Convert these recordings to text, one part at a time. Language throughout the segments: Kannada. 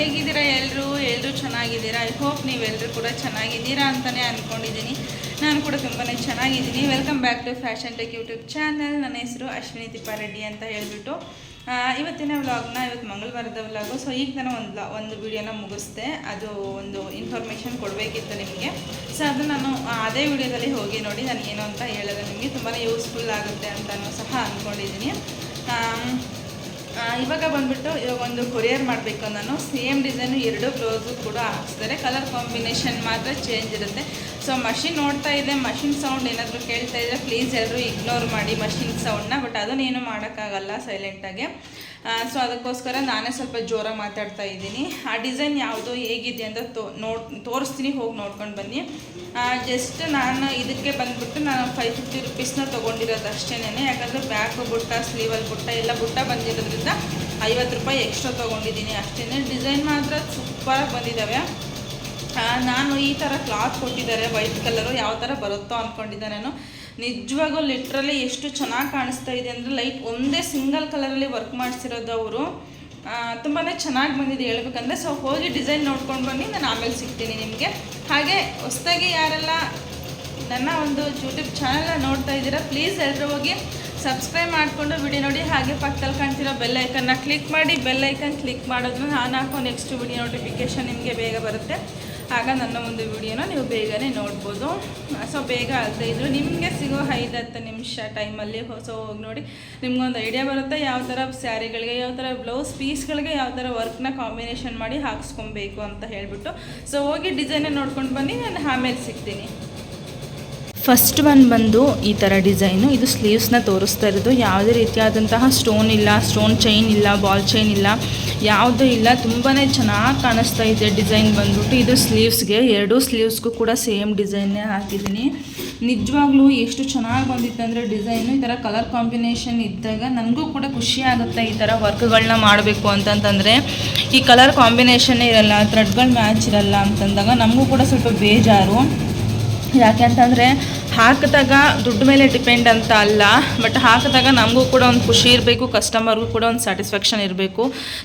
ಹೇಗಿದ್ದೀರಾ ಎಲ್ಲರೂ ಎಲ್ಲರೂ ಚೆನ್ನಾಗಿದ್ದೀರಾ? ಐ ಹೋಪ್ ನೀವೆಲ್ಲರೂ ಕೂಡ ಚೆನ್ನಾಗಿದ್ದೀರಾ ಅಂತಲೇ ಅಂದ್ಕೊಂಡಿದ್ದೀನಿ ನಾನು ಕೂಡ ತುಂಬಾ ಚೆನ್ನಾಗಿದ್ದೀನಿ. Welcome back to fashion tech YouTube channel ನನ್ನ ಹೆಸರು ಅಶ್ವಿನಿ ತಿಪ್ಪಾರೆಡ್ಡಿ ಅಂತ ಹೇಳಿಬಿಟ್ಟು ಇವತ್ತಿನ ವ್ಲಾಗ್ನ ಇವತ್ತು ಮಂಗಳವಾರದ ವ್ಲಾಗು. ಸೊ ಈಗ ನಾನು ಒಂದು ಒಂದು ವಿಡಿಯೋನ ಮುಗಿಸ್ದೆ. ಅದು ಒಂದು ಇನ್ಫಾರ್ಮೇಷನ್ ಕೊಡಬೇಕಿತ್ತು ನಿಮಗೆ. ಸೊ ಅದು ನಾನು ಅದೇ ವಿಡಿಯೋದಲ್ಲಿ ಹೋಗಿ ನೋಡಿ ನಾನು ಏನು ಅಂತ ಹೇಳೋದು ನಿಮಗೆ. ತುಂಬಾ ಯೂಸ್ಫುಲ್ ಆಗುತ್ತೆ ಅಂತಲೂ ಸಹ ಅಂದ್ಕೊಂಡಿದ್ದೀನಿ ಇವಾಗ ಬಂದ್ಬಿಟ್ಟು ಇವಾಗ ಒಂದು ಕೊರಿಯರ್ ಮಾಡಬೇಕು ನಾನು ಸೇಮ್ ಡಿಸೈನು ಎರಡು ಬ್ಲೌಸು ಕೂಡ ಹಾಕ್ಸಿದ್ದಾರೆ ಕಲರ್ ಕಾಂಬಿನೇಷನ್ ಮಾತ್ರ ಚೇಂಜ್ ಇರುತ್ತೆ. ಸೊ ಮಷಿನ್ ನೋಡ್ತಾ ಇದೆ. ಮಷಿನ್ ಸೌಂಡ್ ಏನಾದರೂ ಕೇಳ್ತಾ ಇದ್ದರೆ ಪ್ಲೀಸ್ ಎಲ್ಲರೂ ಇಗ್ನೋರ್ ಮಾಡಿ ಮಷಿನ್ ಸೌಂಡ್ನ ಬಟ್ ಅದನ್ನೇನು ಮಾಡೋಕ್ಕಾಗಲ್ಲ ಸೈಲೆಂಟಾಗಿ ಸೊ ಅದಕ್ಕೋಸ್ಕರ ನಾನೇ ಸ್ವಲ್ಪ ಜೋರಾಗಿ ಮಾತಾಡ್ತಾ ಇದ್ದೀನಿ. ಆ ಡಿಸೈನ್ ಯಾವುದು, ಹೇಗಿದೆ ಅಂತ ತೋ, ನೋಡ್, ತೋರಿಸ್ತೀನಿ, ಹೋಗಿ ನೋಡ್ಕೊಂಡು ಬನ್ನಿ. ಜಸ್ಟ್ ನಾನು ಇದಕ್ಕೆ ಬಂದುಬಿಟ್ಟು ನಾನು ಫೈವ್ ಫಿಫ್ಟಿ ರುಪೀಸ್ನ ತೊಗೊಂಡಿರೋದು ಅಷ್ಟೇನೆ ಯಾಕಂದರೆ ಬ್ಯಾಕು ಬುಟ್ಟ ಸ್ಲೀವಲ್ಲಿ ಬುಟ್ಟ, ಎಲ್ಲ ಬುಟ್ಟ ಬಂದಿರೋದ್ರಿಂದ ಐವತ್ತು ರೂಪಾಯಿ ಎಕ್ಸ್ಟ್ರಾ ತೊಗೊಂಡಿದ್ದೀನಿ ಅಷ್ಟೇ ಡಿಸೈನ್ ಮಾತ್ರ ಸೂಪರಾಗಿ ಬಂದಿದ್ದಾವೆ ನಾನು ಈ ಥರ ಕ್ಲಾತ್ ಕೊಟ್ಟಿದ್ದಾರೆ ವೈಟ್ ಕಲರು ಯಾವ ಥರ ಬರುತ್ತೋ ಅಂದ್ಕೊಂಡಿದ್ದೆ ನಾನು. ನಿಜವಾಗೂ ಲಿಟ್ರಲಿ ಎಷ್ಟು ಚೆನ್ನಾಗಿ ಕಾಣಿಸ್ತಾ ಇದೆ ಅಂದರೆ ಲೈಟ್ ಒಂದೇ ಸಿಂಗಲ್ ಕಲರಲ್ಲಿ ವರ್ಕ್ ಮಾಡಿಸಿರೋದು ಅವರು. ತುಂಬಾ ಚೆನ್ನಾಗಿ ಬಂದಿದೆ ಹೇಳ್ಬೇಕಂದ್ರೆ ಸೊ ಹೋಗಿ ಡಿಸೈನ್ ನೋಡ್ಕೊಂಡು ಬನ್ನಿ, ನಾನು ಆಮೇಲೆ ಸಿಗ್ತೀನಿ ನಿಮಗೆ. ಹಾಗೆ ಹೊಸದಾಗಿ ಯಾರೆಲ್ಲ ನನ್ನ ಒಂದು ಯೂಟ್ಯೂಬ್ ಚಾನಲ್ನ ನೋಡ್ತಾ ಇದ್ದೀರಾ ಪ್ಲೀಸ್ ಎಲ್ಲರೂ ಹೋಗಿ ಸಬ್ಸ್ಕ್ರೈಬ್ ಮಾಡಿಕೊಂಡು ವಿಡಿಯೋ ನೋಡಿ. ಹಾಗೆ ಪಕ್ಕದಲ್ಲಿ ಕಾಣ್ತಿರೋ ಬೆಲ್ ಐಕನ್ನ ಕ್ಲಿಕ್ ಮಾಡಿ ಬೆಲ್ ಐಕನ್ ಕ್ಲಿಕ್ ಮಾಡೋದ್ರಿಂದ ನಾನು ಹಾಕೋ ನೆಕ್ಸ್ಟ್ ವಿಡಿಯೋ ನೋಟಿಫಿಕೇಷನ್ ನಿಮಗೆ ಬೇಗ ಬರುತ್ತೆ. ಆಗ ನನ್ನ ಒಂದು ವಿಡಿಯೋನ ನೀವು ಬೇಗನೆ ನೋಡ್ಬೋದು. ಸೊ ಬೇಗ ಆಗ್ತಾ ಇದ್ದರು ನಿಮಗೆ ಸಿಗೋ ಐದು ಹತ್ತು ನಿಮಿಷ ಟೈಮಲ್ಲಿ ಹೊಸ ಹೋಗಿ ನೋಡಿ. ನಿಮ್ಗೊಂದು ಐಡಿಯಾ ಬರುತ್ತೆ ಯಾವ ಥರ ಸ್ಯಾರಿಗಳಿಗೆ, ಯಾವ ಥರ ಬ್ಲೌಸ್ ಪೀಸ್ಗಳಿಗೆ ಯಾವ ಥರ ವರ್ಕ್ನ ಕಾಂಬಿನೇಷನ್ ಮಾಡಿ ಹಾಕ್ಸ್ಕೊಬೇಕು ಅಂತ ಹೇಳಿಬಿಟ್ಟು. ಸೊ ಹೋಗಿ ಡಿಸೈನೇ ನೋಡ್ಕೊಂಡು ಬನ್ನಿ, ನಾನು ಆಮೇಲೆ ಸಿಗ್ತೀನಿ. ಫಸ್ಟ್ ಒನ್ ಬಂದು ಈ ಥರ ಡಿಸೈನು ಇದು ಸ್ಲೀವ್ಸ್ನ ತೋರಿಸ್ತಾ ಇರೋದು. ಯಾವುದೇ ರೀತಿಯಾದಂತಹ ಸ್ಟೋನ್ ಇಲ್ಲ ಸ್ಟೋನ್ ಚೈನ್ ಇಲ್ಲ ಬಾಲ್ ಚೈನ್ ಇಲ್ಲ, ಯಾವುದೂ ಇಲ್ಲ. ತುಂಬಾ ಚೆನ್ನಾಗಿ ಕಾಣಿಸ್ತಾ ಇದೆ ಡಿಸೈನ್ ಬಂದ್ಬಿಟ್ಟು. ಇದು ಸ್ಲೀವ್ಸ್ಗೆ ಎರಡೂ ಸ್ಲೀವ್ಸ್ಗೂ ಕೂಡ ಸೇಮ್ ಡಿಸೈನ್ನೇ ಹಾಕಿದ್ದೀನಿ. ನಿಜವಾಗ್ಲೂ ಎಷ್ಟು ಚೆನ್ನಾಗಿ ಬಂದಿತ್ತು ಅಂದರೆ ಡಿಸೈನು ಈ ಥರ ಕಲರ್ ಕಾಂಬಿನೇಷನ್ ಇದ್ದಾಗ ನನಗೂ ಕೂಡ ಖುಷಿ ಆಗುತ್ತೆ ಈ ಥರ ವರ್ಕ್ಗಳನ್ನ ಮಾಡಬೇಕು ಅಂತಂತಂದರೆ. ಈ ಕಲರ್ ಕಾಂಬಿನೇಷನ್ನೇ ಇರಲ್ಲ ಥ್ರೆಡ್ಗಳು ಮ್ಯಾಚ್ ಇರಲ್ಲ ಅಂತಂದಾಗ ನಮಗೂ ಕೂಡ ಸ್ವಲ್ಪ ಬೇಜಾರು. ಯಾಕೆ ಅಂತಂದರೆ ಹಾಕಿದಾಗ ದುಡ್ಡು ಮೇಲೆ ಡಿಪೆಂಡ್ ಅಂತ ಅಲ್ಲ ಬಟ್ ಹಾಕಿದಾಗ ನಮಗೂ ಕೂಡ ಒಂದು ಖುಷಿ ಇರಬೇಕು ಕಸ್ಟಮರ್ಗೂ ಕೂಡ ಒಂದು ಸ್ಯಾಟಿಸ್ಫ್ಯಾಕ್ಷನ್ ಇರಬೇಕು.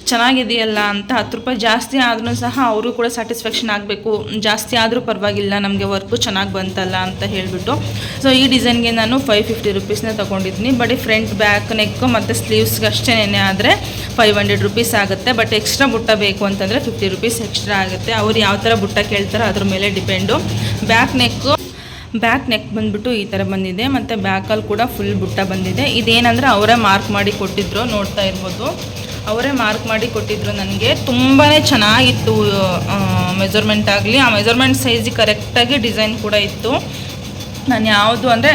ಚೆನ್ನಾಗಿದೆಯಲ್ಲ ಅಂತ ಹತ್ತು ರೂಪಾಯಿ ಜಾಸ್ತಿ ಆದ್ರೂ ಸಹ ಅವರು ಕೂಡ ಸ್ಯಾಟಿಸ್ಫ್ಯಾಕ್ಷನ್ ಆಗಬೇಕು. ಜಾಸ್ತಿ ಆದರೂ ಪರವಾಗಿಲ್ಲ, ನಮಗೆ ವರ್ಕು ಚೆನ್ನಾಗಿ ಬಂತಲ್ಲ ಅಂತ ಹೇಳಿಬಿಟ್ಟು. ಸೊ ಈ ಡಿಸೈನ್ಗೆ ನಾನು ಫೈವ್ ಫಿಫ್ಟಿ ರುಪೀಸ್ನ ತೊಗೊಂಡಿದ್ದೀನಿ ಈ ಫ್ರಂಟ್ ಬ್ಯಾಕ್ ನೆಕ್ಕು ಮತ್ತು ಸ್ಲೀವ್ಸ್ಗೆ ಅಷ್ಟೇನೆ ಆದರೆ ಫೈವ್ ಹಂಡ್ರೆಡ್ ರುಪೀಸ್ ಆಗುತ್ತೆ. ಬಟ್ ಎಕ್ಸ್ಟ್ರಾ ಬುಟ್ಟ ಬೇಕು ಅಂತಂದರೆ ಫಿಫ್ಟಿ ರುಪೀಸ್ ಎಕ್ಸ್ಟ್ರಾ ಆಗುತ್ತೆ. ಅವ್ರು ಯಾವ ಥರ ಬುಟ್ಟ ಕೇಳ್ತಾರೋ ಅದ್ರ ಮೇಲೆ depend back neck back neck ಬಂದ್ಬಿಟ್ಟು ಈ ಥರ ಬಂದಿದೆ ಮತ್ತು ಬ್ಯಾಕಲ್ಲಿ ಕೂಡ ಫುಲ್ ಬುಟ್ಟ ಬಂದಿದೆ. ಇದೇನಂದರೆ ಅವರೇ ಮಾರ್ಕ್ ಮಾಡಿ ಕೊಟ್ಟಿದ್ರು, ನೋಡ್ತಾ ಇರ್ಬೋದು. ಅವರೇ ಮಾರ್ಕ್ ಮಾಡಿ ಕೊಟ್ಟಿದ್ರು ನನಗೆ. ತುಂಬಾ ಚೆನ್ನಾಗಿತ್ತು ಮೆಜರ್ಮೆಂಟ್ ಆಗಲಿ. ಆ ಮೆಜರ್ಮೆಂಟ್ ಸೈಜಿಗೆ ಕರೆಕ್ಟಾಗಿ ಡಿಸೈನ್ ಕೂಡ ಇತ್ತು. ನಾನು ಯಾವುದು ಅಂದರೆ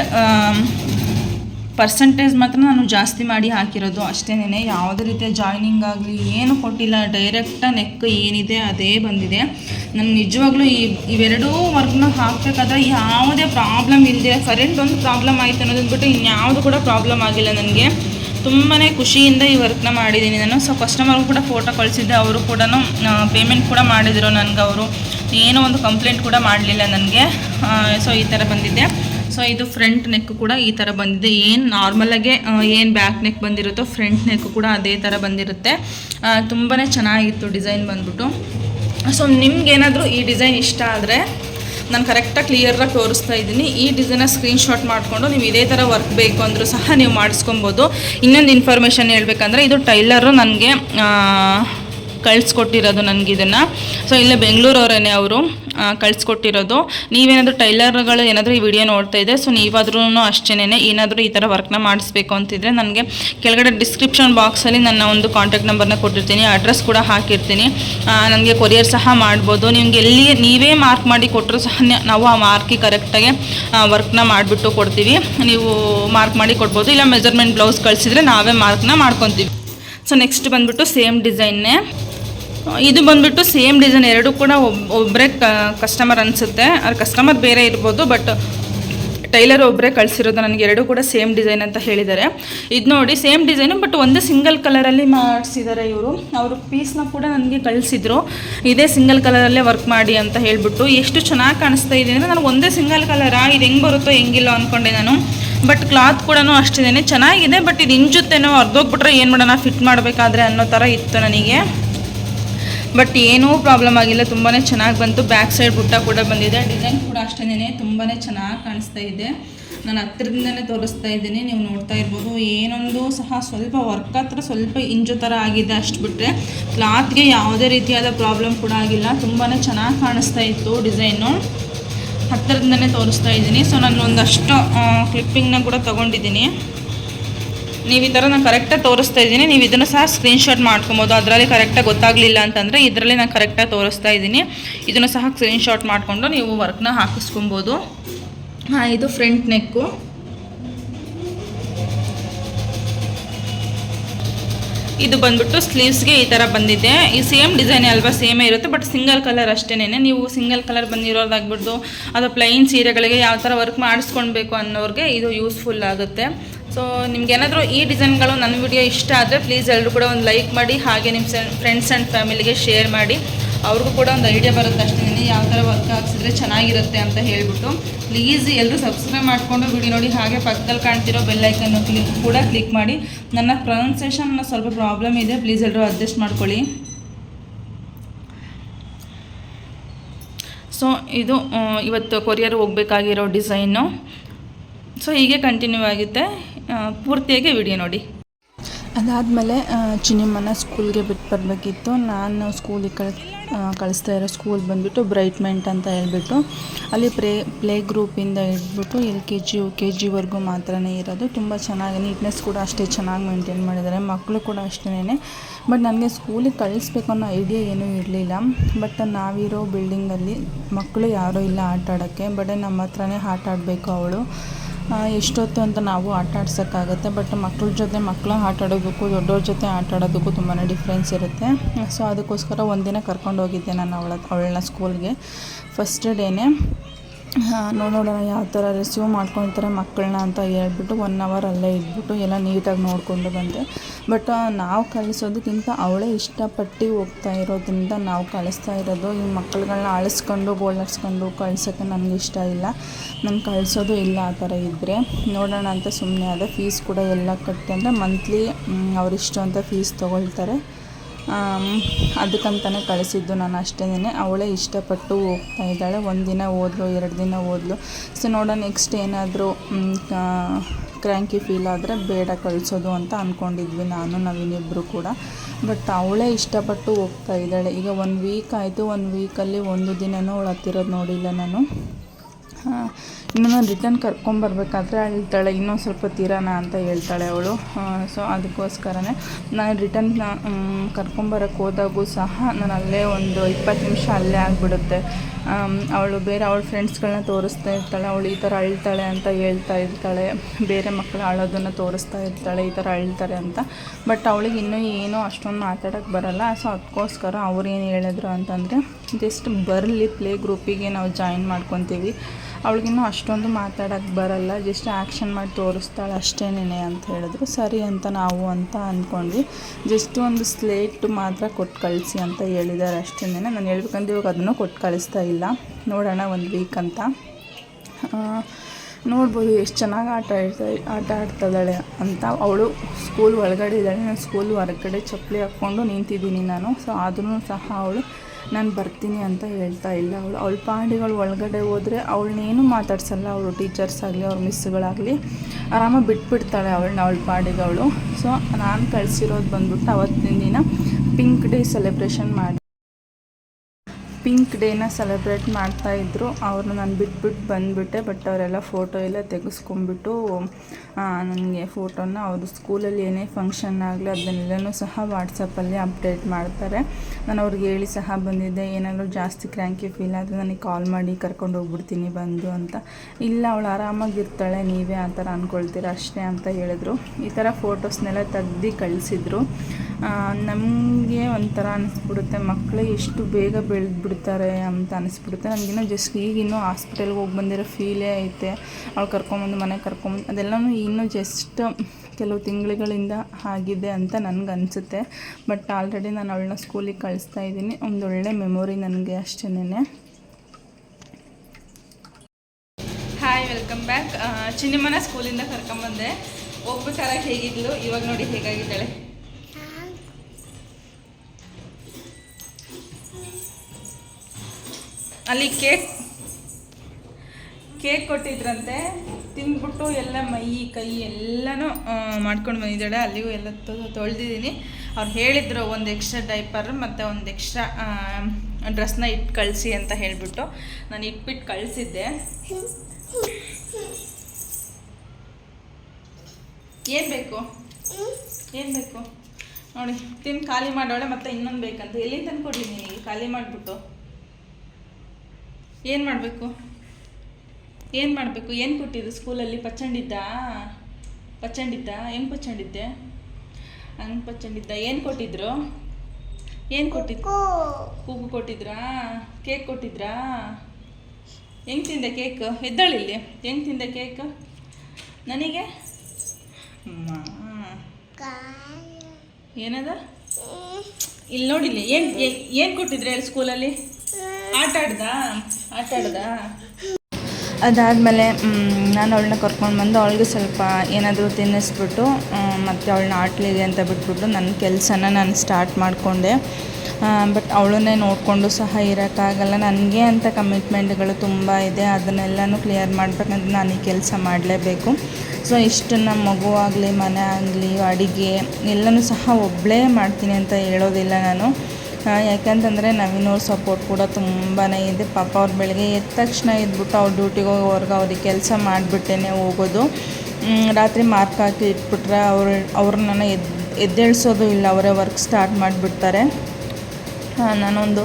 ಪರ್ಸಂಟೇಜ್ ಮಾತ್ರ ನಾನು ಜಾಸ್ತಿ ಮಾಡಿ ಹಾಕಿರೋದು. ಅಷ್ಟೇನೆ ಯಾವುದೇ ರೀತಿಯ ಜಾಯ್ನಿಂಗ್ ಆಗಲಿ, ಏನು ಕೊಟ್ಟಿಲ್ಲ. ಡೈರೆಕ್ಟಾಗಿ ನೆಕ್ ಏನಿದೆ ಅದೇ ಬಂದಿದೆ. ನಾನು ನಿಜವಾಗ್ಲೂ ಈ ಇವೆರಡೂ ವರ್ಕ್ನ ಹಾಕಬೇಕಾದ್ರೆ ಯಾವುದೇ ಪ್ರಾಬ್ಲಮ್ ಇಲ್ಲದೆ ಕರೆಂಟ್ ಒಂದು ಪ್ರಾಬ್ಲಮ್ ಆಯಿತು ಅನ್ನೋದು ಅಂದ್ಬಿಟ್ಟು ಇನ್ಯಾವುದು ಕೂಡ ಪ್ರಾಬ್ಲಮ್ ಆಗಿಲ್ಲ ನನಗೆ. ತುಂಬಾ ಖುಷಿಯಿಂದ ಈ ವರ್ಕ್ನ ಮಾಡಿದ್ದೀನಿ ನಾನು. ಸೊ ಕಸ್ಟಮರ್ಗೂ ಕೂಡ ಫೋಟೋ ಕಳಿಸಿದ್ದೆ. ಅವರು ಕೂಡ ಪೇಮೆಂಟ್ ಕೂಡ ಮಾಡಿದರು ನನಗೆ ಅವರು ಏನೋ ಒಂದು ಕಂಪ್ಲೇಂಟ್ ಕೂಡ ಮಾಡಲಿಲ್ಲ ನನಗೆ. ಸೊ ಈ ಥರ ಬಂದಿದೆ ಸೊ ಇದು ಫ್ರಂಟ್ ನೆಕ್ ಕೂಡ ಈ ಥರ ಬಂದಿದೆ. ಏನು ನಾರ್ಮಲಾಗೆ ಏನು ಬ್ಯಾಕ್ ನೆಕ್ ಬಂದಿರುತ್ತೋ ಫ್ರಂಟ್ ನೆಕ್ ಕೂಡ ಅದೇ ಥರ ಬಂದಿರುತ್ತೆ. ತುಂಬಾ ಚೆನ್ನಾಗಿತ್ತು ಡಿಸೈನ್ ಬಂದ್ಬಿಟ್ಟು. ಸೊ ನಿಮ್ಗೇನಾದರೂ ಈ ಡಿಸೈನ್ ಇಷ್ಟ ಆದರೆ ನಾನು ಕರೆಕ್ಟಾಗಿ ಕ್ಲಿಯರಾಗಿ ತೋರಿಸ್ತಾ ಇದ್ದೀನಿ. ಈ ಡಿಸೈನ ಸ್ಕ್ರೀನ್ಶಾಟ್ ಮಾಡಿಕೊಂಡು ನೀವು ಇದೇ ಥರ ವರ್ಕ್ ಬೇಕು ಅಂದರೂ ಸಹ ನೀವು ಮಾಡಿಸ್ಕೊಬೋದು. ಇನ್ನೊಂದು ಇನ್ಫಾರ್ಮೇಷನ್ ಹೇಳಬೇಕಂದ್ರೆ ಇದು ಟೈಲರು ನನಗೆ ಕಳಿಸ್ಕೊಟ್ಟಿರೋದು ನನಗೆ ಇದನ್ನು ಸೊ ಇಲ್ಲೇ ಬೆಂಗಳೂರವರೇ ಅವರು ಕಳಿಸ್ಕೊಟ್ಟಿರೋದು. ನೀವೇನಾದರೂ ಟೈಲರ್ಗಳು ಏನಾದರೂ ಈ ವಿಡಿಯೋ ನೋಡ್ತಾ ಇದೆ ಸೊ ನೀವಾದ್ರೂ ಅಷ್ಟೇನೆ ಏನಾದರೂ ಈ ಥರ ವರ್ಕ್ನ ಮಾಡಿಸ್ಬೇಕು ಅಂತಿದ್ರೆ ನನಗೆ ಕೆಳಗಡೆ ಡಿಸ್ಕ್ರಿಪ್ಷನ್ ಬಾಕ್ಸಲ್ಲಿ ನನ್ನ ಒಂದು ಕಾಂಟ್ಯಾಕ್ಟ್ ನಂಬರ್ನ ಕೊಟ್ಟಿರ್ತೀನಿ. ಅಡ್ರೆಸ್ ಕೂಡ ಹಾಕಿರ್ತೀನಿ. ನನಗೆ ಕೊರಿಯರ್ ಸಹ ಮಾಡ್ಬೋದು. ನಿಮ್ಗೆ ಎಲ್ಲಿ ನೀವೇ ಮಾರ್ಕ್ ಮಾಡಿ ಕೊಟ್ಟರು ಸಹ ನಾವು ಆ ಮಾರ್ಕಿಗೆ ಕರೆಕ್ಟಾಗಿ ವರ್ಕ್ನ ಮಾಡಿಬಿಟ್ಟು ಕೊಡ್ತೀವಿ. ನೀವು ಮಾರ್ಕ್ ಮಾಡಿ ಕೊಡ್ಬೋದು. ಇಲ್ಲ ಮೆಜರ್ಮೆಂಟ್ ಬ್ಲೌಸ್ ಕಳಿಸಿದ್ರೆ ನಾವೇ ಮಾರ್ಕ್ನ ಮಾಡ್ಕೊತೀವಿ. ಸೊ ನೆಕ್ಸ್ಟ್ ಬಂದ್ಬಿಟ್ಟು ಸೇಮ್ ಡಿಸೈನ್ನೇ ಇದು ಬಂದ್ಬಿಟ್ಟು ಸೇಮ್ ಡಿಸೈನ್, ಎರಡು ಕೂಡ ಒಬ್ ಒಬ್ಬರೇ ಕಸ್ಟಮರ್ ಅನಿಸುತ್ತೆ. ಅದು ಕಸ್ಟಮರ್ ಬೇರೆ ಇರ್ಬೋದು ಬಟ್ ಟೈಲರ್ ಒಬ್ಬರೇ ಕಳಿಸಿರೋದು ನನಗೆ ಎರಡು ಕೂಡ ಸೇಮ್ ಡಿಸೈನ್ ಅಂತ ಹೇಳಿದ್ದಾರೆ. ಇದು ನೋಡಿ, ಸೇಮ್ ಡಿಸೈನು ಬಟ್ ಒಂದೇ ಸಿಂಗಲ್ ಕಲರಲ್ಲಿ ಮಾಡಿಸಿದ್ದಾರೆ ಇವರು. ಅವರು ಪೀಸ್ನ ಕೂಡ ನನಗೆ ಕಳಿಸಿದ್ರು. ಇದೇ ಸಿಂಗಲ್ ಕಲರಲ್ಲೇ ವರ್ಕ್ ಮಾಡಿ ಅಂತ ಹೇಳಿಬಿಟ್ಟು, ಎಷ್ಟು ಚೆನ್ನಾಗಿ ಕಾಣಿಸ್ತಾ ಇದೆ ಅಂದರೆ ನಾನು ಒಂದೇ ಸಿಂಗಲ್ ಕಲರಾ ಇದು ಹೆಂಗೆ ಬರುತ್ತೋ ಹೆಂಗಿಲ್ಲ ಅಂದ್ಕೊಂಡೆ ನಾನು. ಬಟ್ ಕ್ಲಾತ್ ಕೂಡ ಅಷ್ಟಿದ್ದೇನೆ ಚೆನ್ನಾಗಿದೆ ಬಟ್ ಇದು ಇಂಜುತ್ತೇನೋ ಅರ್ಧೋಗ್ಬಿಟ್ರೆ ಏನು ಮಾಡೋಣ ಫಿಟ್ ಮಾಡಬೇಕಾದ್ರೆ ಅನ್ನೋ ಥರ ಇತ್ತು ನನಗೆ. ಬಟ್ ಏನೂ ಪ್ರಾಬ್ಲಮ್ ಆಗಿಲ್ಲ ತುಂಬಾ ಚೆನ್ನಾಗಿ ಬಂತು. ಬ್ಯಾಕ್ ಸೈಡ್ ಬುಟ್ಟ ಕೂಡ ಬಂದಿದೆ. ಡಿಸೈನ್ ಕೂಡ ಅಷ್ಟೇ ತುಂಬಾ ಚೆನ್ನಾಗಿ ಕಾಣಿಸ್ತಾ ಇದೆ. ನಾನು ಹತ್ತಿರದಿಂದಲೇ ತೋರಿಸ್ತಾ ಇದ್ದೀನಿ, ನೀವು ನೋಡ್ತಾ ಇರ್ಬೋದು. ಏನೊಂದು ಸಹ ಸ್ವಲ್ಪ ವರ್ಕ್ ಹತ್ರ ಸ್ವಲ್ಪ ಇಂಜು ಥರ ಆಗಿದೆ ಅಷ್ಟು ಬಿಟ್ಟರೆ ಕ್ಲಾತ್ಗೆ ಯಾವುದೇ ರೀತಿಯಾದ ಪ್ರಾಬ್ಲಮ್ ಕೂಡ ಆಗಿಲ್ಲ. ತುಂಬಾ ಚೆನ್ನಾಗಿ ಕಾಣಿಸ್ತಾ ಇತ್ತು ಡಿಸೈನು. ಹತ್ತಿರದಿಂದಲೇ ತೋರಿಸ್ತಾ ಇದ್ದೀನಿ. ಸೊ ನಾನು ಒಂದಷ್ಟು ಕ್ಲಿಪ್ಪಿಂಗ್ನ ಕೂಡ ತೊಗೊಂಡಿದ್ದೀನಿ. ನೀವು ಈ ಥರ ನಾನು ಕರೆಕ್ಟಾಗಿ ತೋರಿಸ್ತಾ ಇದ್ದೀನಿ. ನೀವು ಇದನ್ನು ಸಹ ಸ್ಕ್ರೀನ್ಶಾಟ್ ಮಾಡ್ಕೊಬೋದು. ಅದರಲ್ಲಿ ಕರೆಕ್ಟಾಗಿ ಗೊತ್ತಾಗಲಿಲ್ಲ ಅಂತಂದರೆ ಇದರಲ್ಲಿ ನಾನು ಕರೆಕ್ಟಾಗಿ ತೋರಿಸ್ತಾ ಇದ್ದೀನಿ. ಇದನ್ನು ಸಹ ಸ್ಕ್ರೀನ್ಶಾಟ್ ಮಾಡಿಕೊಂಡು ನೀವು ವರ್ಕ್ನ ಹಾಕಿಸ್ಕೊಬೋದು. ಹಾಂ, ಇದು ಫ್ರಂಟ್ ನೆಕ್ಕು ಇದು ಬಂದ್ಬಿಟ್ಟು ಸ್ಲೀವ್ಸ್ಗೆ ಈ ಥರ ಬಂದಿದೆ. ಈ ಸೇಮ್ ಡಿಸೈನ್ ಅಲ್ವಾ ಸೇಮೇ ಇರುತ್ತೆ ಬಟ್ ಸಿಂಗಲ್ ಕಲರ್ ಅಷ್ಟೇನೆ ನೀವು ಸಿಂಗಲ್ ಕಲರ್ ಬಂದಿರೋದಾಗ್ಬಿಟ್ಟು ಅಥವಾ ಪ್ಲೈನ್ ಸೀರೆಗಳಿಗೆ ಯಾವ ಥರ ವರ್ಕ್ ಮಾಡಿಸ್ಕೊಳ್ಬೇಕು ಅನ್ನೋರಿಗೆ ಇದು ಯೂಸ್ಫುಲ್ ಆಗುತ್ತೆ. ಸೊ ನಿಮ್ಗೇನಾದರೂ ಈ ಡಿಸೈನ್ಗಳು ನನ್ನ ವಿಡಿಯೋ ಇಷ್ಟ ಆದರೆ ಪ್ಲೀಸ್ ಎಲ್ಲರೂ ಕೂಡ ಒಂದು ಲೈಕ್ ಮಾಡಿ, ಹಾಗೆ ನಿಮ್ಮ ಫ್ರೆಂಡ್ಸ್ ಆ್ಯಂಡ್ ಫ್ಯಾಮಿಲಿಗೆ ಶೇರ್ ಮಾಡಿ. ಅವ್ರಿಗೂ ಕೂಡ ಒಂದು ಐಡಿಯಾ ಬರುತ್ತೆ ಅಷ್ಟೇ. ಯಾವ ಥರ ವರ್ಕ್ ಹಾಕ್ಸಿದ್ರೆ ಚೆನ್ನಾಗಿರುತ್ತೆ ಅಂತ ಹೇಳ್ಬಿಟ್ಟು. ಪ್ಲೀಸ್ ಎಲ್ಲರೂ ಸಬ್ಸ್ಕ್ರೈಬ್ ಮಾಡಿಕೊಂಡು ವಿಡಿಯೋ ನೋಡಿ, ಹಾಗೆ ಪಕ್ಕದಲ್ಲಿ ಕಾಣ್ತಿರೋ ಬೆಲ್ಲೈಕನ್ನು ಕ್ಲಿಕ್ ಕೂಡ ಕ್ಲಿಕ್ ಮಾಡಿ. ನನ್ನ ಪ್ರೊನೌನ್ಸೇಷನ್ ಸ್ವಲ್ಪ ಪ್ರಾಬ್ಲಮ್ ಇದೆ ಪ್ಲೀಸ್ ಎಲ್ಲರೂ ಅಡ್ಜಸ್ಟ್ ಮಾಡ್ಕೊಳ್ಳಿ. ಸೊ ಇದು ಇವತ್ತು ಕೊರಿಯರ್ ಹೋಗಬೇಕಾಗಿರೋ ಡಿಸೈನು ಸೊ ಹೀಗೆ ಕಂಟಿನ್ಯೂ ಆಗುತ್ತೆ. ಪೂರ್ತಿಯಾಗಿ ವಿಡಿಯೋ ನೋಡಿ. ಅದಾದಮೇಲೆ ಚಿನ್ನಿಮ್ಮನ ಸ್ಕೂಲ್ಗೆ ಬಿಟ್ಟು ಬರಬೇಕಿತ್ತು. ನಾನು ಸ್ಕೂಲಿಗೆ ಕಳ್ ಕಳಿಸ್ತಾ ಇರೋ ಸ್ಕೂಲ್ ಬಂದುಬಿಟ್ಟು ಬ್ರೈಟ್ಮೆಂಟ್ ಅಂತ ಹೇಳ್ಬಿಟ್ಟು, ಅಲ್ಲಿ ಪ್ರೇ, ಪ್ಲೇ ಗ್ರೂಪಿಂದ ಇಟ್ಬಿಟ್ಟು L K G, U K ಜಿವರೆಗೂ ಮಾತ್ರನೇ ಇರೋದು. ತುಂಬ ಚೆನ್ನಾಗಿ, ನೀಟ್ನೆಸ್ ಕೂಡ ಅಷ್ಟೇ ಚೆನ್ನಾಗಿ ಮೇಂಟೈನ್ ಮಾಡಿದ್ದಾರೆ. ಮಕ್ಕಳು ಕೂಡ ಅಷ್ಟೇ ಬಟ್ ನನಗೆ ಸ್ಕೂಲಿಗೆ ಕಳಿಸ್ಬೇಕು ಅನ್ನೋ ಐಡಿಯಾ ಏನೂ ಇರಲಿಲ್ಲ. ಬಟ್ ನಾವಿರೋ ಬಿಲ್ಡಿಂಗಲ್ಲಿ ಮಕ್ಕಳು ಯಾರೂ ಇಲ್ಲ ಆಟ ಆಡೋಕ್ಕೆ ಬಟ್ ನಮ್ಮ ಹತ್ರನೇ ಆಟ ಆಡಬೇಕು ಅವಳು. ಎಷ್ಟೊತ್ತು ಅಂತ ನಾವು ಆಟ ಆಡ್ಸೋಕ್ಕಾಗುತ್ತೆ ಬಟ್ ಮಕ್ಳ ಜೊತೆ ಮಕ್ಕಳು ಆಟ ಆಡೋದಕ್ಕೂ, ದೊಡ್ಡವ್ರ ಜೊತೆ ಆಟ ಆಡೋದಕ್ಕೂ ತುಂಬಾ ಡಿಫ್ರೆನ್ಸ್ ಇರುತ್ತೆ. ಸೊ ಅದಕ್ಕೋಸ್ಕರ ಒಂದಿನ ಕರ್ಕೊಂಡು ಹೋಗಿದ್ದೆ ನಾನು ಅವಳ, ಅವಳನ್ನ ಸ್ಕೂಲ್ಗೆ ಫಸ್ಟ್ ಡೇನೇ ನೋಡೋಣ ಯಾವ ಥರ ರಿಸೀವ್ ಮಾಡ್ಕೊಳ್ತಾರೆ ಮಕ್ಕಳನ್ನ ಅಂತ ಹೇಳ್ಬಿಟ್ಟು ಒನ್ ಅವರ್ ಅಲ್ಲೇ ಇದ್ಬಿಟ್ಟು ಎಲ್ಲ ನೀಟಾಗಿ ನೋಡಿಕೊಂಡು ಬಂದೆ. ಬಟ್ ನಾವು ಕಳಿಸೋದಕ್ಕಿಂತ ಅವಳೇ ಇಷ್ಟಪಟ್ಟು ಹೋಗ್ತಾ ಇರೋದ್ರಿಂದ ನಾವು ಕಳಿಸ್ತಾ ಇರೋದು ಈ ಮಕ್ಕಳುಗಳನ್ನ ಅಳಿಸ್ಕೊಂಡು ಬೋಲಾಡ್ಸ್ಕೊಂಡು ಕಳ್ಸೋಕ್ಕೆ ನನಗೆ ಇಷ್ಟ ಇಲ್ಲ. ನಾನು ಕಳಿಸೋದು ಇಲ್ಲ ಆ ಥರ ಇದ್ದರೆ ನೋಡೋಣ ಅಂತ ಸುಮ್ಮನೆ ಆದ. ಫೀಸ್ ಕೂಡ ಎಲ್ಲ ಕಟ್ಟಿ ಅಂದರೆ ಮಂತ್ಲಿ ಅವರಿಷ್ಟು ಅಂತ ಫೀಸ್ ತೊಗೊಳ್ತಾರೆ. ಅದಕ್ಕಂತಲೇ ಕಳಿಸಿದ್ದು ನಾನು ಅಷ್ಟೇನೆ ಅವಳೇ ಇಷ್ಟಪಟ್ಟು ಹೋಗ್ತಾ ಇದ್ದಾಳೆ. ಒಂದಿನ ಓದ್ಲು ಎರಡು ದಿನ ಓದ್ಲು ಸೊ ನೋಡೋಣ ನೆಕ್ಸ್ಟ್ ಏನಾದರೂ ಕ್ರ್ಯಾಂಕಿ ಫೀಲ್ ಆದರೆ ಬೇಡ ಕಳಿಸೋದು ಅಂತ ಅಂದ್ಕೊಂಡಿದ್ವಿ ನಾನು ನವೀನಿಬ್ಬರು ಕೂಡ. ಬಟ್ ಅವಳೇ ಇಷ್ಟಪಟ್ಟು ಹೋಗ್ತಾ ಇದ್ದಾಳೆ. ಈಗ ಒಂದು ವೀಕ್ ಆಯಿತು. ಒಂದು ವೀಕಲ್ಲಿ ಒಂದು ದಿನವೂ ಅವಳು ಹತ್ತಿರೋದು ನೋಡಿಲ್ಲ ನಾನು. ಇನ್ನು ನಾನು ರಿಟರ್ನ್ ಕರ್ಕೊಂಬರ್ಬೇಕಾದ್ರೆ ಅಳ್ತಾಳೆ ಇನ್ನೊಂದು ಸ್ವಲ್ಪ ತೀರೋಣ ಅಂತ ಹೇಳ್ತಾಳೆ ಅವಳು. ಸೊ ಅದಕ್ಕೋಸ್ಕರನೇ ನಾನು ರಿಟರ್ನ್ ಕರ್ಕೊಂಬರಕ್ಕೆ ಹೋದಾಗೂ ಸಹ ನಾನು ಅಲ್ಲೇ ಒಂದು ಇಪ್ಪತ್ತು ನಿಮಿಷ ಅಲ್ಲೇ ಆಗಿಬಿಡುತ್ತೆ. ಅವಳು ಬೇರೆ ಅವಳ ಫ್ರೆಂಡ್ಸ್ಗಳನ್ನ ತೋರಿಸ್ತಾ ಇರ್ತಾಳೆ, ಅವಳು ಈ ಥರ ಅಳ್ತಾಳೆ ಅಂತ ಹೇಳ್ತಾ ಇರ್ತಾಳೆ. ಬೇರೆ ಮಕ್ಕಳು ಅಳೋದನ್ನು ತೋರಿಸ್ತಾ ಇರ್ತಾಳೆ, ಈ ಥರ ಅಳ್ತಾರೆ ಅಂತ. ಬಟ್ ಅವಳಿಗೆ ಇನ್ನೂ ಏನೂ ಅಷ್ಟೊಂದು ಮಾತಾಡೋಕ್ಕೆ ಬರಲ್ಲ. ಸೊ ಅದಕ್ಕೋಸ್ಕರ ಅವ್ರು ಏನು ಹೇಳಿದ್ರು ಅಂತಂದರೆ ಜಸ್ಟ್ ಬರಲಿ ಪ್ಲೇ ಗ್ರೂಪಿಗೆ ನಾವು ಜಾಯಿನ್ ಮಾಡ್ಕೊತೀವಿ. ಅವಳಿಗಿನ್ನೂ ಅಷ್ಟೊಂದು ಮಾತಾಡೋಕ್ಕೆ ಬರಲ್ಲ, ಜಸ್ಟ್ ಆ್ಯಕ್ಷನ್ ಮಾಡಿ ತೋರಿಸ್ತಾಳೆ ಅಷ್ಟೇನೆ ಅಂತ ಹೇಳಿದ್ರು. ಸರಿ ಅಂತ ನಾವು ಅಂತ ಅಂದ್ಕೊಂಡ್ವಿ. ಜಸ್ಟ್ ಒಂದು ಸ್ಲೇಟ್ ಮಾತ್ರ ಕೊಟ್ಟು ಕಳಿಸಿ ಅಂತ ಹೇಳಿದ್ದಾರೆ ಅಷ್ಟೇ ನಾನು ಹೇಳ್ಬೇಕಂದ್ರೆ ಇವಾಗ ಅದನ್ನು ಕೊಟ್ಟು ಕಳಿಸ್ತಾ ಇಲ್ಲ. ನೋಡೋಣ ಒಂದು ವೀಕ್ ಅಂತ. ನೋಡ್ಬೋದು ಎಷ್ಟು ಚೆನ್ನಾಗಿ ಆಟ ಆಡ್ತಾ, ಆಟ ಆಡ್ತಿದ್ದಾಳೆ ಅಂತ. ಅವಳು ಸ್ಕೂಲ್ ಒಳಗಡೆ ಇದ್ದಾಳೆ. ನಾನು ಸ್ಕೂಲ್ ಹೊರಗಡೆ ಚಪ್ಪಲಿ ಹಾಕ್ಕೊಂಡು ನಿಂತಿದ್ದೀನಿ ನಾನು. ಸೊ ಆದ್ರೂ ಸಹ ಅವಳು ನಾನು ಬರ್ತೀನಿ ಅಂತ ಹೇಳ್ತಾ ಇಲ್ಲ. ಅವಳು, ಅವಳ ಪಾಂಡಿಗಳು ಒಳಗಡೆ ಹೋದರೆ ಅವಳನ್ನೇನು ಮಾತಾಡ್ಸಲ್ಲ. ಅವರು ಟೀಚರ್ಸ್ ಆಗಲಿ, ಅವ್ರ ಮಿಸ್ಗಳಾಗಲಿ ಆರಾಮಾಗಿ ಬಿಟ್ಬಿಡ್ತಾಳೆ ಅವಳನ್ನ, ಅವಳ ಪಾಡಿಗೆ ಅವಳು ಸೊ ನಾನು ಕಳಿಸಿರೋದು ಬಂದ್ಬಿಟ್ಟು ಅವತ್ತಿನ ದಿನ ಪಿಂಕ್ ಡೇ ಸೆಲೆಬ್ರೇಷನ್ ಮಾಡಿ ಪಿಂಕ್ ಡೇನ ಸೆಲೆಬ್ರೇಟ್ ಮಾಡ್ತಾಯಿದ್ರು ಅವ್ರನ್ನ ನಾನು ಬಿಟ್ಬಿಟ್ಟು ಬಂದುಬಿಟ್ಟೆ ಬಟ್ ಅವರೆಲ್ಲ ಫೋಟೋ ಎಲ್ಲ ತೆಗೆಸ್ಕೊಂಬಿಟ್ಟು ನನಗೆ ಫೋಟೋನ ಅವರು ಸ್ಕೂಲಲ್ಲಿ ಏನೇ ಫಂಕ್ಷನ್ ಆಗಲಿ ಅದನ್ನೆಲ್ಲನೂ ಸಹ ವಾಟ್ಸಪ್ಪಲ್ಲಿ ಅಪ್ಡೇಟ್ ಮಾಡ್ತಾರೆ. ನಾನು ಅವ್ರಿಗೆ ಹೇಳಿ ಸಹ ಬಂದಿದ್ದೆ, ಏನಾದರೂ ಜಾಸ್ತಿ ಕ್ರ್ಯಾಂಕಿ ಫೀಲ್ ಆದರೆ ನನಗೆ ಕಾಲ್ ಮಾಡಿ ಕರ್ಕೊಂಡು ಹೋಗ್ಬಿಡ್ತೀನಿ, ಬಂದು ಅಂತ. ಇಲ್ಲ, ಅವಳು ಆರಾಮಾಗಿರ್ತಾಳೆ, ನೀವೇ ಆ ಥರ ಅಂದ್ಕೊಳ್ತೀರ ಅಷ್ಟೇ ಅಂತ ಹೇಳಿದ್ರು. ಈ ಥರ ಫೋಟೋಸ್ನೆಲ್ಲ ತೆಗ್ದು ಕಳಿಸಿದ್ರು. ನಮಗೆ ಒಂಥರ ಅನ್ನಿಸ್ಬಿಡುತ್ತೆ ಮಕ್ಕಳು ಎಷ್ಟು ಬೇಗ ಬೆಳೆದ್ಬಿಡ್ತಾರೆ ಅಂತ ಅನಿಸ್ಬಿಡುತ್ತೆ. ನನಗಿನ್ನೂ ಜಸ್ಟ್ ಈಗಿನ್ನೂ ಹಾಸ್ಪಿಟಲ್ಗೆ ಹೋಗಿ ಬಂದಿರೋ ಫೀಲೇ ಐತೆ. ಅವಳು ಕರ್ಕೊಂಬಂದು ಮನೆಗೆ ಕರ್ಕೊಂಬಂದು ಅದೆಲ್ಲನೂ ಇನ್ನೂ ಜಸ್ಟ್ ಕೆಲವು ತಿಂಗಳುಗಳಿಂದ ಆಗಿದೆ ಅಂತ ನನಗೆ ಅನಿಸುತ್ತೆ. ಬಟ್ ಆಲ್ರೆಡಿ ನಾನು ಅವಳನ್ನ ಸ್ಕೂಲಿಗೆ ಕಳಿಸ್ತಾ ಇದ್ದೀನಿ. ಒಂದೊಳ್ಳೆ ಮೆಮೊರಿ ನನಗೆ ಅಷ್ಟೇನೆ ಹಾಯ್ ವೆಲ್ಕಮ್ ಬ್ಯಾಕ್ ಚಿನ್ನಿಮನ ಸ್ಕೂಲಿಂದ ಕರ್ಕೊಂಬಂದೆ ಹೋಗ್ಬೇಕಾದ್ರೆ ಹೇಗಿದ್ಲು? ಇವಾಗ ನೋಡಿ ಹೇಗಾಗಿದ್ದಾಳೆ ಅಲ್ಲಿ ಕೇಕ್ ಕೇಕ್ ಕೊಟ್ಟಿದ್ರಂತೆ. ತಿಂದ್ಬಿಟ್ಟು ಎಲ್ಲ ಮೈ, ಕೈ ಎಲ್ಲನೂ ಮಾಡ್ಕೊಂಡು ಬಂದಿದ್ದಾಳೆ. ಅಲ್ಲಿಗೂ ಎಲ್ಲ ತೊಳೆದಿದ್ದೀನಿ. ಅವ್ರು ಹೇಳಿದರು ಒಂದು ಎಕ್ಸ್ಟ್ರಾ ಡೈಪರ್ ಮತ್ತು ಒಂದು ಎಕ್ಸ್ಟ್ರಾ ಡ್ರೆಸ್ನ ಇಟ್ಟು ಕಳಿಸಿ ಅಂತ ಹೇಳಿಬಿಟ್ಟು. ನಾನು ಇಟ್ಬಿಟ್ಟು ಕಳಿಸಿದ್ದೆ. ಏನು ಬೇಕು? ಏನು ಬೇಕು? ನೋಡಿ ತಿಂದು ಖಾಲಿ ಮಾಡೋಳೆ, ಮತ್ತೆ ಇನ್ನೊಂದು ಬೇಕಂತ. ಎಲ್ಲಿಂದ ತಂದು ಕೊಡಲಿ ನಿನಗೆ ಖಾಲಿ ಮಾಡಿಬಿಟ್ಟು. ಏನು ಮಾಡಬೇಕು? ಏನು ಮಾಡಬೇಕು? ಏನು ಕೊಟ್ಟಿದ್ದು ಸ್ಕೂಲಲ್ಲಿ? ಪಚ್ಚಂಡಿದ್ದ? ಪಚ್ಚಂಡಿದ್ದ? ಹೆಂಗೆ ಪಚ್ಚಂಡಿದ್ದೆ? ಹಂಗೆ ಪಚ್ಚಂಡಿದ್ದ? ಏನು ಕೊಟ್ಟಿದ್ರು? ಏನು ಕೊಟ್ಟಿದ್ರು ಕೂಗು ಕೊಟ್ಟಿದ್ರಾ? ಕೇಕ್ ಕೊಟ್ಟಿದ್ರಾ? ಹೆಂಗೆ ತಿಂದೆ ಕೇಕ್? ಎದ್ದಳಿಲ್ಲಿ ಹೆಂಗೆ ತಿಂದೆ ಕೇಕ್? ನನಗೆ. ಏನದ? ಇಲ್ಲಿ ನೋಡಿಲ್ಲ. ಏನು ಏನು ಕೊಟ್ಟಿದ್ರೆ ಸ್ಕೂಲಲ್ಲಿ? ಆಟ ಆಡ್ದಾ? ಅದಾದಮೇಲೆ ನಾನು ಅವಳನ್ನ ಕರ್ಕೊಂಡು ಬಂದು ಅವಳಿಗೆ ಸ್ವಲ್ಪ ಏನಾದರೂ ತಿನ್ನಿಸ್ಬಿಟ್ಟು ಮತ್ತು ಅವಳನ್ನ ಆಟ್ಲಿಗೆ ಅಂತ ಬಿಟ್ಬಿಟ್ಟು ನನ್ನ ಕೆಲಸನ ನಾನು ಸ್ಟಾರ್ಟ್ ಮಾಡಿಕೊಂಡೆ. ಬಟ್ ಅವಳನ್ನೇ ನೋಡಿಕೊಂಡು ಸಹ ಇರೋಕ್ಕಾಗಲ್ಲ. ನನಗೆ ಅಂತ ಕಮಿಟ್ಮೆಂಟ್ಗಳು ತುಂಬ ಇದೆ. ಅದನ್ನೆಲ್ಲನೂ ಕ್ಲಿಯರ್ ಮಾಡಬೇಕಂದ್ರೆ ನಾನು ಈ ಕೆಲಸ ಮಾಡಲೇಬೇಕು. ಸೊ ಇಷ್ಟು ನಮ್ಮ ಮಗು ಆಗಲಿ, ಮನೆ ಆಗಲಿ, ಅಡುಗೆ, ಎಲ್ಲನೂ ಸಹ ಒಬ್ಬಳೇ ಮಾಡ್ತೀನಿ ಅಂತ ಹೇಳೋದಿಲ್ಲ ನಾನು. ಯಾಕಂತಂದರೆ ನವೀನವ್ರ ಸಪೋರ್ಟ್ ಕೂಡ ತುಂಬಾ ಇದೆ. ಪಾಪ ಅವ್ರ ಬೆಳಗ್ಗೆ ಎದ್ದ ತಕ್ಷಣ ಇದ್ಬಿಟ್ಟು ಅವ್ರ ಡ್ಯೂಟಿಗೆ ಹೋಗೋವರೆಗೂ ಅವ್ರಿಗೆ ಕೆಲಸ ಮಾಡಿಬಿಟ್ಟೇ ಹೋಗೋದು. ರಾತ್ರಿ ಮಾರ್ಕ್ ಹಾಕಿ ಇಟ್ಬಿಟ್ರೆ ಅವ್ರು ಅವ್ರನ್ನ ಎದ್ದು ಎದ್ದೇಳಿಸೋದು ಇಲ್ಲ. ಅವರೇ ವರ್ಕ್ ಸ್ಟಾರ್ಟ್ ಮಾಡಿಬಿಡ್ತಾರೆ. ನಾನೊಂದು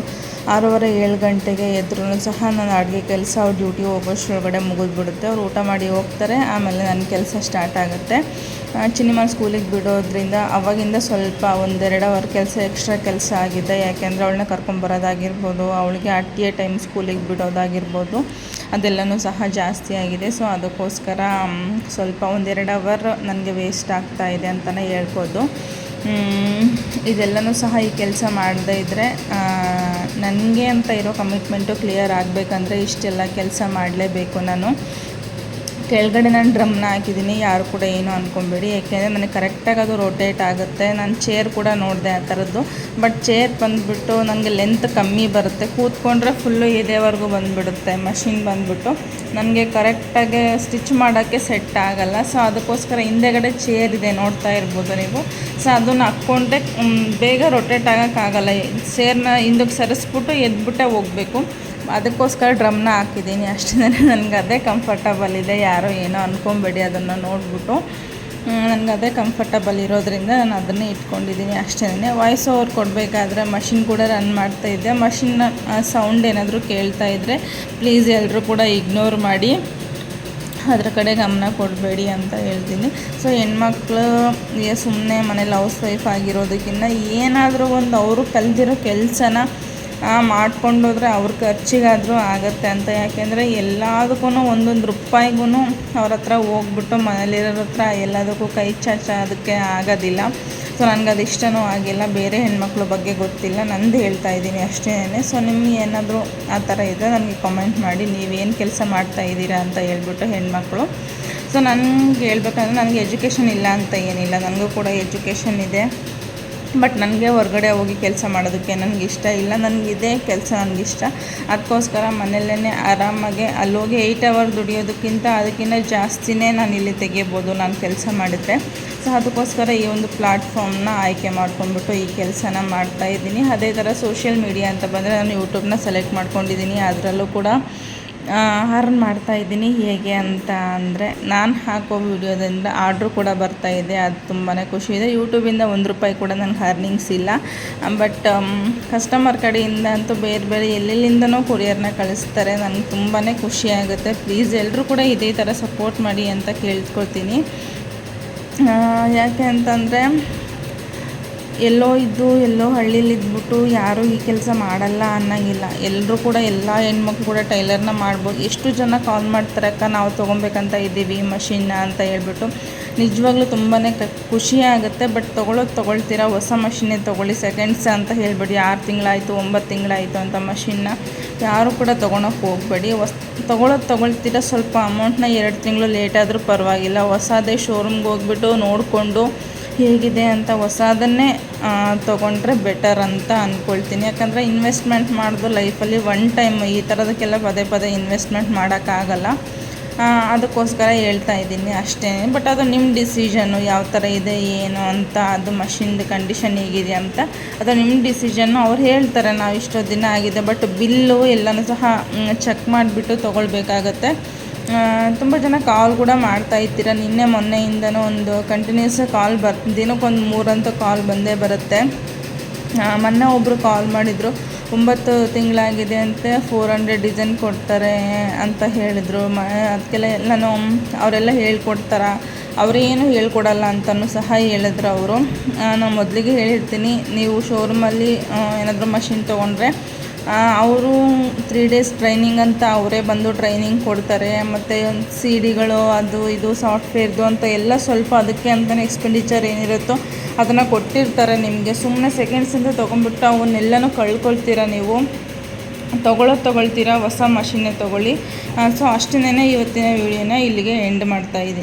ಆರೂವರೆ ಏಳು ಗಂಟೆಗೆ ಎದ್ರೂ ಸಹ ನಾನು ಅಡುಗೆ ಕೆಲಸ ಅವ್ರ ಡ್ಯೂಟಿ ಹೋಗೋಷ್ಟ್ರೊಳಗಡೆ ಮುಗಿದ್ಬಿಡುತ್ತೆ. ಅವ್ರು ಊಟ ಮಾಡಿ ಹೋಗ್ತಾರೆ, ಆಮೇಲೆ ನನ್ನ ಕೆಲಸ ಸ್ಟಾರ್ಟ್ ಆಗುತ್ತೆ. ಚಿನಿಮಾ ಸ್ಕೂಲಿಗೆ ಬಿಡೋದ್ರಿಂದ ಅವಾಗಿಂದ ಸ್ವಲ್ಪ ಒಂದೆರಡು ಅವರ್ ಕೆಲಸ ಎಕ್ಸ್ಟ್ರಾ ಕೆಲಸ ಆಗಿದೆ. ಯಾಕೆಂದರೆ ಅವಳನ್ನ ಕರ್ಕೊಂಬರೋದಾಗಿರ್ಬೋದು ಅವಳಿಗೆ ಅಟ್ಟಿಯ ಟೈಮ್ ಸ್ಕೂಲಿಗೆ ಬಿಡೋದಾಗಿರ್ಬೋದು, ಅದೆಲ್ಲನೂ ಸಹ ಜಾಸ್ತಿ ಆಗಿದೆ. ಸೊ ಅದಕ್ಕೋಸ್ಕರ ಸ್ವಲ್ಪ ಒಂದೆರಡು ಅವರ್ ನನಗೆ ವೇಸ್ಟ್ ಆಗ್ತಾ ಇದೆ ಅಂತಲೇ ಹೇಳ್ಬೋದು. ಇದೆಲ್ಲನೂ ಸಹ ಈ ಕೆಲಸ ಮಾಡದೇ ಇದ್ದರೆ ನನಗೆ ಅಂತ ಇರೋ ಕಮಿಟ್ಮೆಂಟು ಕ್ಲಿಯರ್ ಆಗಬೇಕಂದ್ರೆ ಇಷ್ಟೆಲ್ಲ ಕೆಲಸ ಮಾಡಲೇಬೇಕು ನಾನು. ಕೆಳಗಡೆ ನಾನು ಡ್ರಮ್ನ ಹಾಕಿದ್ದೀನಿ, ಯಾರು ಕೂಡ ಏನು ಅಂದ್ಕೊಬೇಡಿ ಏಕೆಂದರೆ ನನಗೆ ಕರೆಕ್ಟಾಗಿ ಅದು ರೊಟೇಟ್ ಆಗುತ್ತೆ. ನಾನು ಚೇರ್ ಕೂಡ ನೋಡಿದೆ ಆ ಥರದ್ದು. ಬಟ್ ಚೇರ್ ಬಂದುಬಿಟ್ಟು ನನಗೆ ಲೆಂತ್ ಕಮ್ಮಿ ಬರುತ್ತೆ. ಕೂತ್ಕೊಂಡ್ರೆ ಫುಲ್ಲು ಇದೇವರೆಗೂ ಬಂದುಬಿಡುತ್ತೆ ಮಷಿನ್ ಬಂದುಬಿಟ್ಟು. ನನಗೆ ಕರೆಕ್ಟಾಗಿ ಸ್ಟಿಚ್ ಮಾಡೋಕ್ಕೆ ಸೆಟ್ ಆಗಲ್ಲ. ಸೊ ಅದಕ್ಕೋಸ್ಕರ ಹಿಂದೆಗಡೆ ಚೇರ್ ಇದೆ ನೋಡ್ತಾ ಇರ್ಬೋದು ನೀವು. ಸೊ ಅದನ್ನು ಹಾಕ್ಕೊಂಡ್ರೆ ಬೇಗ ರೊಟೇಟ್ ಆಗೋಕ್ಕಾಗಲ್ಲ. ಚೇರ್ನ ಹಿಂದಕ್ಕೆ ಸರಿಸ್ಬಿಟ್ಟು ಎದ್ಬಿಟ್ಟೆ ಹೋಗಬೇಕು. ಅದಕ್ಕೋಸ್ಕರ ಡ್ರಮ್ನ ಹಾಕಿದ್ದೀನಿ. ಅಷ್ಟೇ ನನಗೆ ಅದೇ ಕಂಫರ್ಟಬಲ್ ಇದೆ. ಯಾರೋ ಏನೋ ಅಂದ್ಕೊಬೇಡಿ ಅದನ್ನು ನೋಡಿಬಿಟ್ಟು. ನನಗೆ ಅದೇ ಕಂಫರ್ಟಬಲ್ ಇರೋದ್ರಿಂದ ನಾನು ಅದನ್ನೇ ಇಟ್ಕೊಂಡಿದ್ದೀನಿ. ಅಷ್ಟೇ ವಾಯ್ಸ್ ಓವರ್ ಕೊಡಬೇಕಾದ್ರೆ ಮಷಿನ್ ಕೂಡ ರನ್ ಮಾಡ್ತಾ ಇದ್ದೆ. ಮಷಿನ್ನ ಸೌಂಡ್ ಏನಾದರೂ ಕೇಳ್ತಾ ಇದ್ದರೆ ಪ್ಲೀಸ್ ಎಲ್ಲರೂ ಕೂಡ ಇಗ್ನೋರ್ ಮಾಡಿ. ಅದ್ರ ಕಡೆ ಗಮನ ಕೊಡಬೇಡಿ ಅಂತ ಹೇಳ್ತೀನಿ. ಸೊ ಹೆಣ್ಮಕ್ಳು ಸುಮ್ಮನೆ ಮನೇಲಿ ಹೌಸ್ ವೈಫ್ ಆಗಿರೋದಕ್ಕಿಂತ ಏನಾದರೂ ಒಂದು ಅವರು ಕಲ್ತಿರೋ ಕೆಲಸನ ಮಾಡ್ಕೊಂಡೋದ್ರೆ ಅವ್ರ ಖರ್ಚಿಗಾದರೂ ಆಗುತ್ತೆ ಅಂತ. ಯಾಕೆಂದರೆ ಎಲ್ಲದಕ್ಕೂ ಒಂದೊಂದು ರೂಪಾಯಿಗೂ ಅವ್ರ ಹತ್ರ ಹೋಗ್ಬಿಟ್ಟು ಮನೇಲಿರೋರ ಹತ್ರ ಎಲ್ಲದಕ್ಕೂ ಕೈ ಚಾಚ ಅದಕ್ಕೆ ಆಗೋದಿಲ್ಲ. ಸೊ ನನಗೆ ಅದು ಇಷ್ಟನೂ ಆಗಿಲ್ಲ. ಬೇರೆ ಹೆಣ್ಮಕ್ಳ ಬಗ್ಗೆ ಗೊತ್ತಿಲ್ಲ. ನಂದು ಹೇಳ್ತಾ ಇದ್ದೀನಿ ಅಷ್ಟೇ. ಸೊ ನಿಮ್ಗೆ ಏನಾದರೂ ಆ ಥರ ಇದ್ದರೆ ನನಗೆ ಕಮೆಂಟ್ ಮಾಡಿ. ನೀವೇನು ಕೆಲಸ ಮಾಡ್ತಾ ಇದ್ದೀರಾ ಅಂತ ಹೇಳ್ಬಿಟ್ಟು ಹೆಣ್ಮಕ್ಳು. ಸೊ ನನಗೆ ಹೇಳ್ಬೇಕಂದ್ರೆ ನನಗೆ ಎಜುಕೇಷನ್ ಇಲ್ಲ ಅಂತ ಏನಿಲ್ಲ. ನನಗೂ ಕೂಡ ಎಜುಕೇಷನ್ ಇದೆ. ಬಟ್ ನನಗೆ ಹೊರಗಡೆ ಹೋಗಿ ಕೆಲಸ ಮಾಡೋದಕ್ಕೆ ನನಗೆ ಇಷ್ಟ ಇಲ್ಲ. ನನಗಿದೆ ಕೆಲಸ ನನಗಿಷ್ಟ ಅದಕ್ಕೋಸ್ಕರ ಮನೆಯಲ್ಲೇ ಆರಾಮಾಗಿ ಅಲ್ಲೋಗಿ ಏಯ್ಟ್ ಅವರ್ ದುಡಿಯೋದಕ್ಕಿಂತ ಅದಕ್ಕಿಂತ ಜಾಸ್ತಿನೇ ನಾನು ಇಲ್ಲಿ ತೆಗಿಬೋದು ನಾನು ಕೆಲಸ ಮಾಡಿದರೆ ಸೊ ಅದಕ್ಕೋಸ್ಕರ ಈ ಒಂದು ಪ್ಲಾಟ್ಫಾರ್ಮ್ನ ಆಯ್ಕೆ ಮಾಡ್ಕೊಂಡ್ಬಿಟ್ಟು ಈ ಕೆಲಸನ ಮಾಡ್ತಾ ಇದ್ದೀನಿ. ಅದೇ ಥರ ಸೋಷಿಯಲ್ ಮೀಡಿಯಾ ಅಂತ ಬಂದರೆ ನಾನು ಯೂಟ್ಯೂಬ್ನ ಸೆಲೆಕ್ಟ್ ಮಾಡ್ಕೊಂಡಿದ್ದೀನಿ. ಅದರಲ್ಲೂ ಕೂಡ ಅರ್ನ್ ಮಾಡ್ತಾ ಇದ್ದೀನಿ. ಹೇಗೆ ಅಂತ ಅಂದರೆ, ನಾನು ಹಾಕೋ ವಿಡಿಯೋದಿಂದ ಆರ್ಡ್ರು ಕೂಡ ಬರ್ತಾ ಇದೆ. ಅದು ತುಂಬಾ ಖುಷಿ ಇದೆ. ಯೂಟ್ಯೂಬಿಂದ ಒಂದು ರೂಪಾಯಿ ಕೂಡ ನನಗೆ ಅರ್ನಿಂಗ್ಸ್ ಇಲ್ಲ. ಬಟ್ ಕಸ್ಟಮರ್ ಕಡೆಯಿಂದ ಅಂತೂ ಬೇರೆ ಬೇರೆ ಎಲ್ಲೆಲ್ಲಿಂದನೂ ಕೊರಿಯರ್ನ ಕಳಿಸ್ತಾರೆ. ನನಗೆ ತುಂಬಾ ಖುಷಿ ಆಗುತ್ತೆ. ಪ್ಲೀಸ್ ಎಲ್ಲರೂ ಕೂಡ ಇದೇ ಥರ ಸಪೋರ್ಟ್ ಮಾಡಿ ಅಂತ ಕೇಳ್ಕೊಳ್ತೀನಿ. ಯಾಕೆ ಅಂತಂದರೆ ಎಲ್ಲೋ ಇದ್ದು, ಎಲ್ಲೋ ಹಳ್ಳಿಲಿ ಇದ್ಬಿಟ್ಟು ಯಾರೂ ಈ ಕೆಲಸ ಮಾಡಲ್ಲ ಅನ್ನಂಗಿಲ್ಲ. ಎಲ್ಲರೂ ಕೂಡ ಎಲ್ಲ ಹೆಣ್ಮಕ್ಳು ಕೂಡ ಟೈಲರ್ನ ಮಾಡ್ಬೋದು. ಎಷ್ಟು ಜನ ಕಾಲ್ ಮಾಡ್ತಾರೆ, ಅಕ್ಕ, ನಾವು ತೊಗೊಬೇಕಂತ ಇದ್ದೀವಿ ಮಷಿನ್ನ ಅಂತ ಹೇಳ್ಬಿಟ್ಟು. ನಿಜವಾಗ್ಲೂ ತುಂಬಾ ಕ, ಖುಷಿ ಆಗುತ್ತೆ, ಬಟ್ ತೊಗೊಳೋದು ತೊಗೊಳ್ತೀರಾ? ಹೊಸ ಮಷಿನ್ನೇ ತೊಗೊಳ್ಳಿ, ಸೆಕೆಂಡ್ಸ್ ಅಂತ ಹೇಳ್ಬೇಡಿ. ಆರು ತಿಂಗಳಾಯಿತು, ಒಂಬತ್ತು ತಿಂಗಳಾಯಿತು ಅಂತ ಮಷಿನ್ನ ಯಾರೂ ಕೂಡ ತೊಗೊಳಕ್ಕೆ ಹೋಗಬೇಡಿ. ಹೊಸ, ತೊಗೊಳೋದು ತೊಗೊಳ್ತೀರಾ? ಸ್ವಲ್ಪ ಅಮೌಂಟ್ನ ಎರಡು ತಿಂಗಳು ಲೇಟಾದರೂ ಪರವಾಗಿಲ್ಲ. ಹೊಸದೇ ಶೋರೂಮ್ಗೆ ಹೋಗ್ಬಿಟ್ಟು ನೋಡಿಕೊಂಡು ಹೇಗಿದೆ ಅಂತ ಹೊಸದನ್ನೇ ತೊಗೊಂಡ್ರೆ ಬೆಟರ್ ಅಂತ ಅಂದ್ಕೊಳ್ತೀನಿ ಯಾಕಂದರೆ ಇನ್ವೆಸ್ಟ್ಮೆಂಟ್ ಮಾಡೋದು ಲೈಫಲ್ಲಿ ಒನ್ ಟೈಮ್ ಈ ಥರದಕ್ಕೆಲ್ಲ ಪದೇ ಪದೇ ಇನ್ವೆಸ್ಟ್ಮೆಂಟ್ ಮಾಡೋಕ್ಕಾಗಲ್ಲ. ಅದಕ್ಕೋಸ್ಕರ ಹೇಳ್ತಾ ಇದ್ದೀನಿ ಅಷ್ಟೇ. ಬಟ್ ಅದು ನಿಮ್ಮ ಡಿಸಿಷನು ಯಾವ ಥರ ಇದೆ, ಏನು ಅಂತ, ಅದು ಮಷಿನ್ದು ಕಂಡೀಷನ್ ಹೇಗಿದೆ ಅಂತ, ಅದು ನಿಮ್ಮ ಡಿಸಿಷನ್ನು ಅವ್ರು ಹೇಳ್ತಾರೆ, ನಾವು ಇಷ್ಟೋ ದಿನ ಆಗಿದೆ ಬಟ್ ಬಿಲ್ಲು ಎಲ್ಲನೂ ಸಹ ಚೆಕ್ ಮಾಡಿಬಿಟ್ಟು ತೊಗೊಳ್ಬೇಕಾಗತ್ತೆ. ತುಂಬ ಜನ ಕಾಲ್ ಕೂಡ ಮಾಡ್ತಾ ಇದ್ದೀರ. ನಿನ್ನೆ ಮೊನ್ನೆಯಿಂದನೂ ಒಂದು ಕಂಟಿನ್ಯೂಸ್ ಕಾಲ್ ಬರ್ ದಿನಕ್ಕೊಂದು ಮೂರಂತೂ ಕಾಲ್ ಬಂದೇ ಬರುತ್ತೆ. ಮೊನ್ನೆ ಒಬ್ಬರು ಕಾಲ್ ಮಾಡಿದರು. ಒಂಬತ್ತು ತಿಂಗಳಾಗಿದೆ ಅಂತ ಫೋರ್ ಹಂಡ್ರೆಡ್ ಡಿಸೈನ್ ಕೊಡ್ತಾರೆ ಅಂತ ಹೇಳಿದರು. ಮ ಅದಕ್ಕೆಲ್ಲ ಎಲ್ಲನೂ ಅವರೆಲ್ಲ ಹೇಳ್ಕೊಡ್ತಾರ? ಅವರೇನು ಹೇಳ್ಕೊಡಲ್ಲ ಅಂತಲೂ ಸಹ ಹೇಳಿದ್ರು ಅವರು. ನಾನು ಮೊದಲಿಗೆ ಹೇಳಿರ್ತೀನಿ. ನೀವು ಶೋರೂಮಲ್ಲಿ ಏನಾದರೂ ಮಷಿನ್ ತೊಗೊಂಡ್ರೆ ಅವರು ತ್ರೀ ಡೇಸ್ ಟ್ರೈನಿಂಗ್ ಅಂತ ಅವರೇ ಬಂದು ಟ್ರೈನಿಂಗ್ ಕೊಡ್ತಾರೆ. ಮತ್ತು ಸಿ ಡಿಗಳು ಅದು ಇದು ಸಾಫ್ಟ್ವೇರ್ದು ಅಂತ ಎಲ್ಲ ಸ್ವಲ್ಪ ಅದಕ್ಕೆ ಅಂತಲೇ ಎಕ್ಸ್ಪೆಂಡಿಚರ್ ಏನಿರುತ್ತೋ ಅದನ್ನು ಕೊಟ್ಟಿರ್ತಾರೆ ನಿಮಗೆ. ಸುಮ್ಮನೆ ಸೆಕೆಂಡ್ಸ್ ಅಂತ ತೊಗೊಂಡ್ಬಿಟ್ಟು ಅವನ್ನೆಲ್ಲನೂ ಕಳ್ಕೊಳ್ತೀರ ನೀವು? ತೊಗೊಳೋದು ತೊಗೊಳ್ತೀರಾ? ಹೊಸ ಮಷಿನ್ನೇ ತೊಗೊಳ್ಳಿ. ಸೊ ಅಷ್ಟನ್ನೇ ಇವತ್ತಿನ ವಿಡಿಯೋನ ಇಲ್ಲಿಗೆ ಎಂಡ್ ಮಾಡ್ತಾ ಇದ್ದೀನಿ.